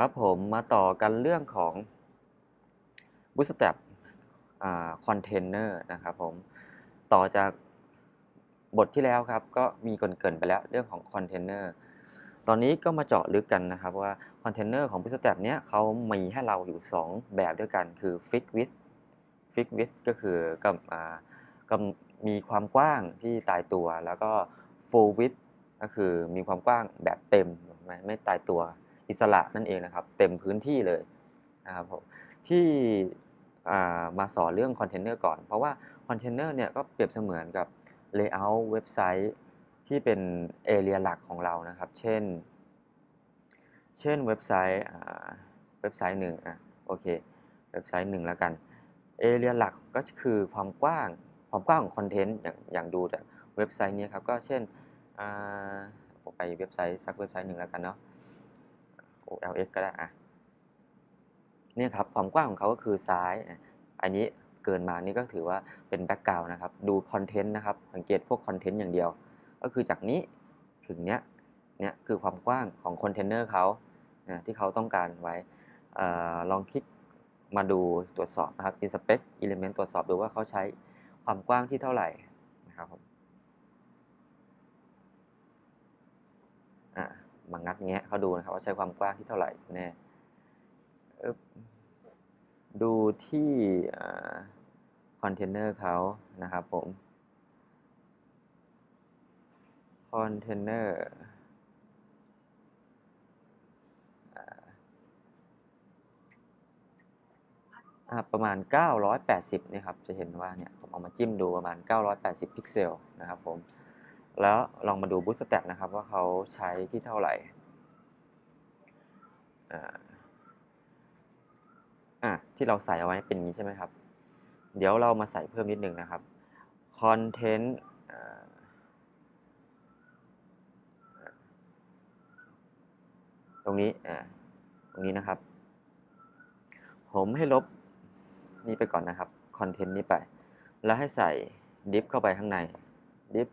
ครับผมมาต่อกันเรื่องของ Bootstrap อ่าคอนเทนเนะครับผมต่อจากบทที่แล้วครับ ก็มีเกินไปแล้วเรื่องของคอนเทนเนอร์ตอนนี้ก็มาเจาะลึกกันนะครับว่าคอนเทนเนอร์ของ Bootstrap เนี้ยเขามีให้เราอยู่ 2 แบบด้วยกันคือ Fix Width Fix Width ก็คือกับอ่าก็มีความกว้างที่ตายตัว แล้วก็ Full Width ก็คือมีความกว้างแบบเต็มไม่ไม่ตายตัว อิสระนั่นเองนะครับ เต็มพื้นที่เลยนะครับผมที่มาสอนเรื่องคอนเทนเนอร์ก่อน เพราะว่าคอนเทนเนอร์เนี่ยก็เปรียบเสมือนกับ Layout เว็บไซต์ที่เป็นเอเรียหลักของเรานะครับ เช่น เช่นเว็บไซต์เว็บไซต์หนึ่งอะโอเคเว็บไซต์หนึ่งแล้วกันเอเรียหลักก็คือความกว้างความกว้างของคอนเทนต์อย่างอย่างดูจากเว็บไซต์เนี้ครับก็เช่นผมไปเว็บไซต์สักเว็บไซต์หนึ่งแล้วกันเนาะ OLX ก็ได้อะเนี่ยครับความกว้างของเขาก็คือซ้าย อันนี้เกินมานี่ก็ถือว่าเป็นแบ็กกราวน์นะครับ ดูคอนเทนต์นะครับ สังเกตพวกคอนเทนต์อย่างเดียว ก็คือจากนี้ถึงเนี้ย เนี่ยคือความกว้างของคอนเทนเนอร์เขาที่เขาต้องการไว้อลองคลิกมาดูตรวจสอบนะครับ inspect element ตรวจสอบดูว่าเขาใช้ความกว้างที่เท่าไหร่นะครับผมอะ มางัดแงะเขาดูนะครับว่าใช้ความกว้างที่เท่าไหร่แน่ดูที่คอนเทนเนอร์เขานะครับผมคอนเทนเนอร์ประมาณ 980นี่ครับ จะเห็นว่าเนี่ย ผมเอามาจิ้มดูประมาณ 980 พิกเซลนะครับผม แล้วลองมาดู Bootstrap นะครับว่าเขาใช้ที่เท่าไหร่อ่าที่เราใส่เอาไว้เป็นนี้ใช่ไหมครับ เดี๋ยวเรามาใส่เพิ่มนิดนึงนะครับ Content ตรงนี้ตรงนี้นะครับ ผมให้ลบนี่ไปก่อนนะครับคอนเทนต์นี้ไป แล้วให้ใส่ดิฟเข้าไปข้างในดิฟ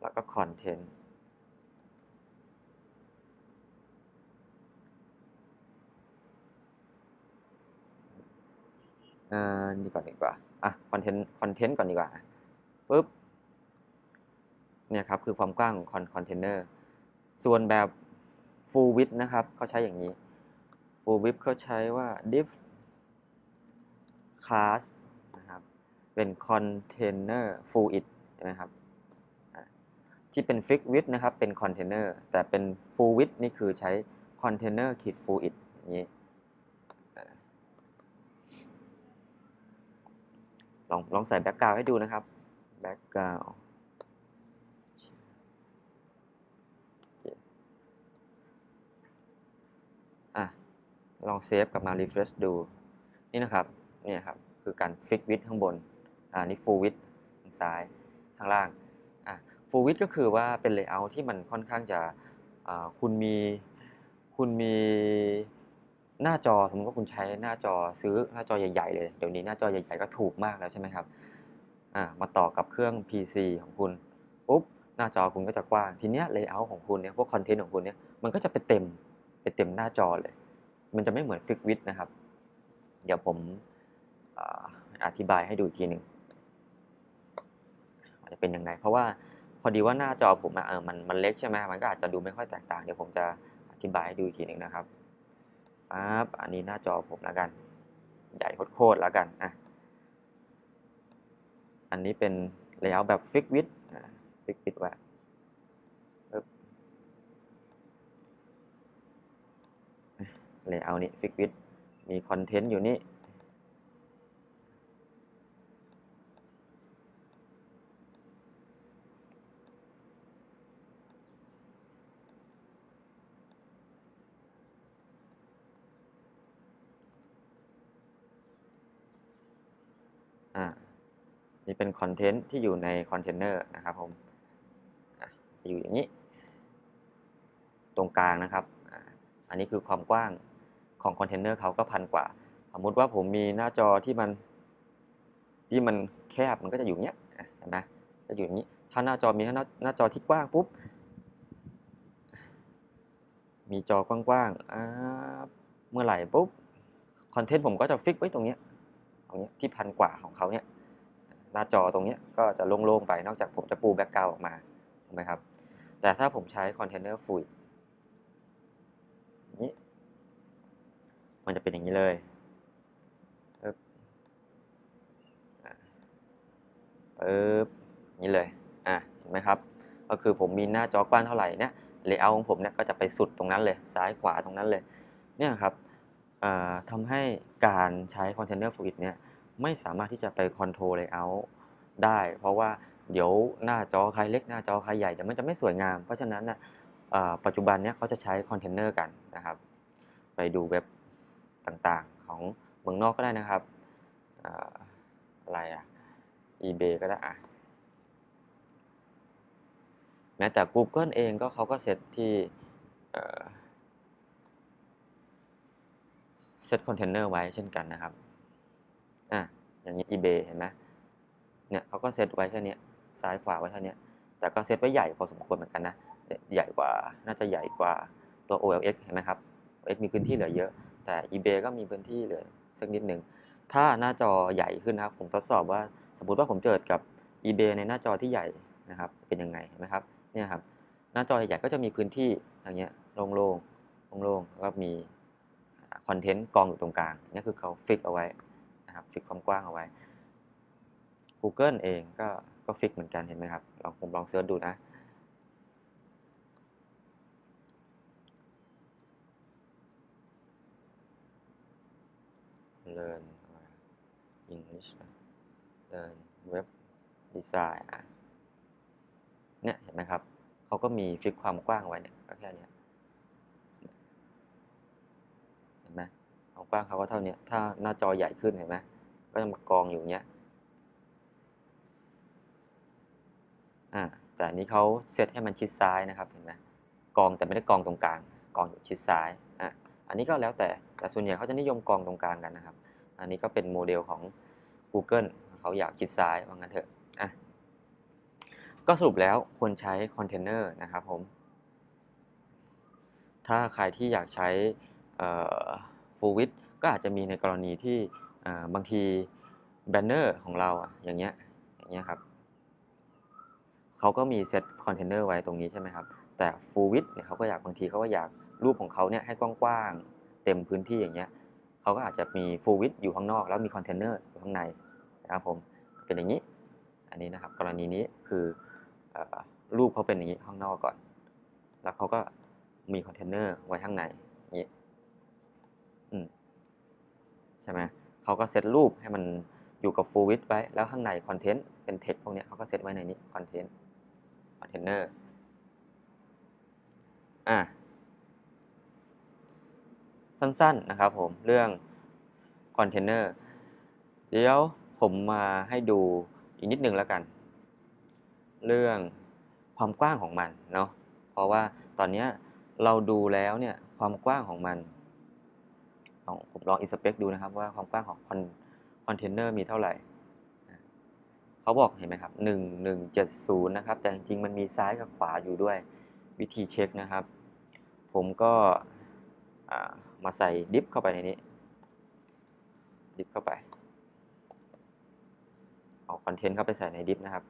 แล้วก็คอนเทนต์นี่ก่อนดีกว่า อะคอนเทนต์คอนเทนต์ก่อนดีกว่าปุ๊บเนี่ยครับคือความกว้างของคอนเทนเนอร์ส่วนแบบ full width นะครับเขาใช้อย่างนี้ full width เขาใช้ว่า div class นะครับ เป็น container full it ใช่ไหมครับ ที่เป็น fixed width นะครับเป็น container แต่เป็น full width นี่คือใช้ container ขีด full it อย่างนี้ลองลองใส่แบ็กกราวให้ดูนะครับแบ็กกราวอะลองเซฟกลับมา refresh ดู นี่นะครับนี่ครับ คือการ fix width ข้างบน อ่า นี่ full width ทางซ้าย ข้างล่าง อะ full width ก็คือว่าเป็น layout ที่มันค่อนข้างจะคุณมีคุณมีหน้าจอสมมติว่าคุณใช้หน้าจอซื้อหน้าจอใหญ่ๆเลย เดี๋ยวนี้หน้าจอใหญ่ๆก็ถูกมากแล้วใช่ไหมครับมาต่อกับเครื่อง PC ของคุณปุ๊บหน้าจอคุณก็จะกว้างทีเนี้ย layout ของคุณเนี่ยพวกคอนเทนต์ของคุณเนี่ยมันก็จะไปเต็มไปเต็มหน้าจอเลย มันจะไม่เหมือน Fix Width นะครับ เดี๋ยวผมอธิบายให้ดูอีกทีหนึ่งจะเป็นยังไงเพราะว่า พอดีว่าหน้าจอผมเออมันมันเล็กใช่ไหมมันก็อาจจะดูไม่ค่อยแตกต่างเดี๋ยวผมจะอธิบายให้ดูอีกทีหนึ่งนะครับปั๊บอันนี้หน้าจอผมแล้วกัน ใหญ่โคตรแล้วกันอะอันนี้เป็น layout แบบ fix width fix width ไว้ปึ๊บ layout นี้ fix width มีคอนเทนต์อยู่นี่ อ่า นี่เป็นคอนเทนต์ที่อยู่ในคอนเทนเนอร์นะครับผมอยู่อย่างนี้ ตรงกลางนะครับ อันนี้คือความกว้างของคอนเทนเนอร์เขาก็พันกว่า สมมติว่าผมมีหน้าจอที่มันที่มันแคบมันก็จะอยู่เนี้ยเห็นไหมจะอยู่อย่างนี้ ถ้าหน้าจอมีหน้าหน้าจอที่กว้างปุ๊บ มีจอกว้างๆอ่าเมื่อไหร่ปุ๊บ คอนเทนต์ผมก็จะฟิกไว้ตรงเนี้ยตรงเนี้ยที่พันกว่าของเขาเนี่ย หน้าจอตรงนี้ก็จะโล่งๆไปนอกจากผมจะปูแบ็กกราวออกมาถูกไหมครับ แต่ถ้าผมใช้คอนเทนเนอร์ฟุยนี้มันจะเป็นอย่างนี้เลยปึ๊บอะปึ๊บอย่างนี้เลย อะเห็นไหมครับ ก็คือผมมีหน้าจอกว้างเท่าไหร่เนี่ยเลเยอร์ของผมเนี่ยก็จะไปสุดตรงนั้นเลย ซ้ายขวาตรงนั้นเลย เนี่ยครับอ่าทำให้การใช้ Container Fluid เนี่ย ไม่สามารถที่จะไปคอนโทรลเลเยอร์ได้ เพราะว่าเดี๋ยวหน้าจอใครเล็กหน้าจอใครใหญ่เดี๋ยวมันจะไม่สวยงาม เพราะฉะนั้นนะอ่าปัจจุบันเนี่ยเขาจะใช้คอนเทนเนอร์กันนะครับ ไปดูเว็บต่างๆของเมืองนอกก็ได้นะครับออะไรอะ eBay ก็ได้อะแม้แต่ Google เองก็เขาก็เซตที่เซตคอนเทนเนอร์ไว้เช่นกันนะครับ อะอย่างนี้ eBay เห็นไหมเนี่ยเขาก็เซตไว้แค่นี้ซ้ายขวาไว้เท่านี้แต่ก็เซตไว้ใหญ่พอสมควรเหมือนกันนะใหญ่กว่าน่าจะใหญ่กว่าตัว OLX เห็นไหมครับ OLX มีพื้นที่เหลือเยอะ แต่ eBay ก็มีพื้นที่เหลือสักนิดหนึ่งถ้าหน้าจอใหญ่ขึ้นนะครับ ผมทดสอบว่าสมมติว่าผมเจอกับ eBay ในหน้าจอที่ใหญ่นะครับเป็นยังไงเห็นไหมครับเนี่ยครับหน้าจอใหญ่ก็จะมีพื้นที่อย่างเงี้ยโล่งๆโล่งๆแล้วก็มีคอนเทนต์กองอยู่ตรงกลางนี่คือเขาฟิกเอาไว้ นะครับฟิกความกว้างเอาไว้ Google เองก็ก็ฟิกเหมือนกันเห็นไหมครับลองผมลองเสิร์ชดูนะ learn English learn web design อะเนี่ยเห็นไหมครับเขาก็มีฟิกความกว้างไว้เนี่ยก็แค่นี้ยเห็นไหม ความกว้างเขาก็เท่านี้ถ้าหน้าจอใหญ่ขึ้นเห็นไหมก็จะมากองอยู่เนี้ยอ่าแต่อันนี้เขาเซตให้มันชิดซ้ายนะครับเห็นไหมกองแต่ไม่ได้กองตรงกลาง กองอยู่ชิดซ้ายอะอันนี้ก็แล้วแต่แต่ส่วนใหญ่เขาจะนิยมกองตรงกลางกันนะครับ อันนี้ก็เป็นโมเดลของ Google เขาอยากชิดซ้ายว่างั้นเถอะอะก็สรุปแล้วควรใช้คอนเทนเนอร์นะครับผมถ้าใครที่อยากใช้ฟูวิด ก็อาจจะมีในกรณีที่บางทีแบนเนอร์ของเราอย่างเงี้ยอย่างเงี้ยครับเขาก็มีเซตคอนเทนเนอร์ไว้ตรงนี้ใช่ไหมครับ แต่ฟูลวิดเนี่ยเขาก็อยากบางทีเขาก็อยากรูปของเขาเนี่ยให้กว้างๆเต็มพื้นที่อย่างเงี้ยเขาก็อาจจะมีฟูลวิดอยู่ข้างนอก แล้วมีคอนเทนเนอร์อยู่ข้างในนะครับผมเป็นอย่างนี้ อันนี้นะครับกรณีนี้คืออรูปเขาเป็นอย่างนี้ข้างนอกก่อน แล้วเขาก็มีคอนเทนเนอร์ไว้ข้างในอย่างนี้อืมใช่ไหมเขาก็เซตรูปให้มันอยู่กับ full width ไว้ แล้วข้างในคอนเทนต์เป็นเท็กพวกนี้เขาก็เซตไว้ในนี้คอนเทนต์คอนเทนเนอร์อะสั้นๆนะครับผมเรื่องคอนเทนเนอร์เดี๋ยวผมมาให้ดูอีกนิดนึงแล้วกัน เรื่องความกว้างของมันเนาะเพราะว่าตอนนี้เราดูแล้วเนี่ยความกว้างของมัน ผมลองอินสเปกดูนะครับว่าความกว้างของคอนเทนเนอร์มีเท่าไหร่เขาบอกเห็นไหมครับ 1170 นะครับ แต่จริงๆ มันมีซ้ายกับขวาอยู่ด้วยวิธีเช็คนะครับ ผมก็มาใส่ดิฟเข้าไปในนี้ ดิฟเข้าไปเอาคอนเทนต์เข้าไปใส่ในดิฟนะครับ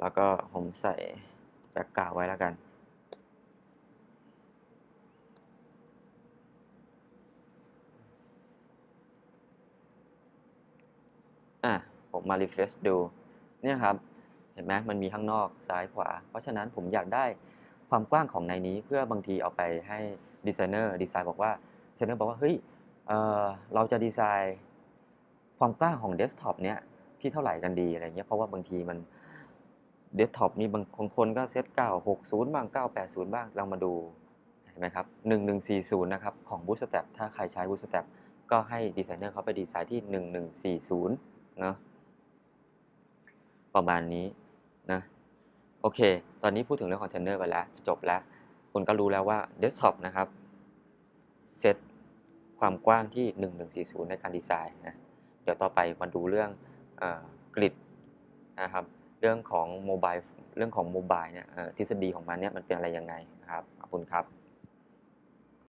แล้วก็ผมใส่ แบ็กกราวไว้แล้วกัน อะ ผมมา refresh ดู เนี่ยครับ เห็นไหมมันมีข้างนอกซ้ายขวา เพราะฉะนั้นผมอยากได้ความกว้างของในนี้เพื่อบางทีเอาไปให้ดีไซเนอร์ดีไซน์บอกว่าดีไซเนอร์บอกว่า เฮ้ยเเราจะดีไซน์ความกว้างของเดสก์ท็อปเนี้ยที่เท่าไหร่กันดีอะไรเงี้ยเพราะว่าบางทีมัน เดสก์ท็อปนี่บางคนก็เซต 960 บ้าง 980 บ้างเรามาดูเห็นไหมครับ 1140 นะครับของ Bootstrap ถ้าใครใช้ Bootstrap ก็ให้ดีไซเนอร์เขาไปดีไซน์ที่ 1140 เนาะประมาณนี้นะโอเค ตอนนี้พูดถึงเรื่องคอนเทนเนอร์ไปแล้ว จบแล้ว คุณก็รู้แล้วว่าเดสก์ท็อปนะครับเซตความกว้างที่ 1140 ในการดีไซน์นะเดี๋ยวต่อไปมาดูเรื่องกริดนะครับ รื่องของโมบายเรื่องของโมบายเนี่ยทฤษฎีของมันเนี่ยมันเป็นอะไรยังไงนะครับขอบคุณครับ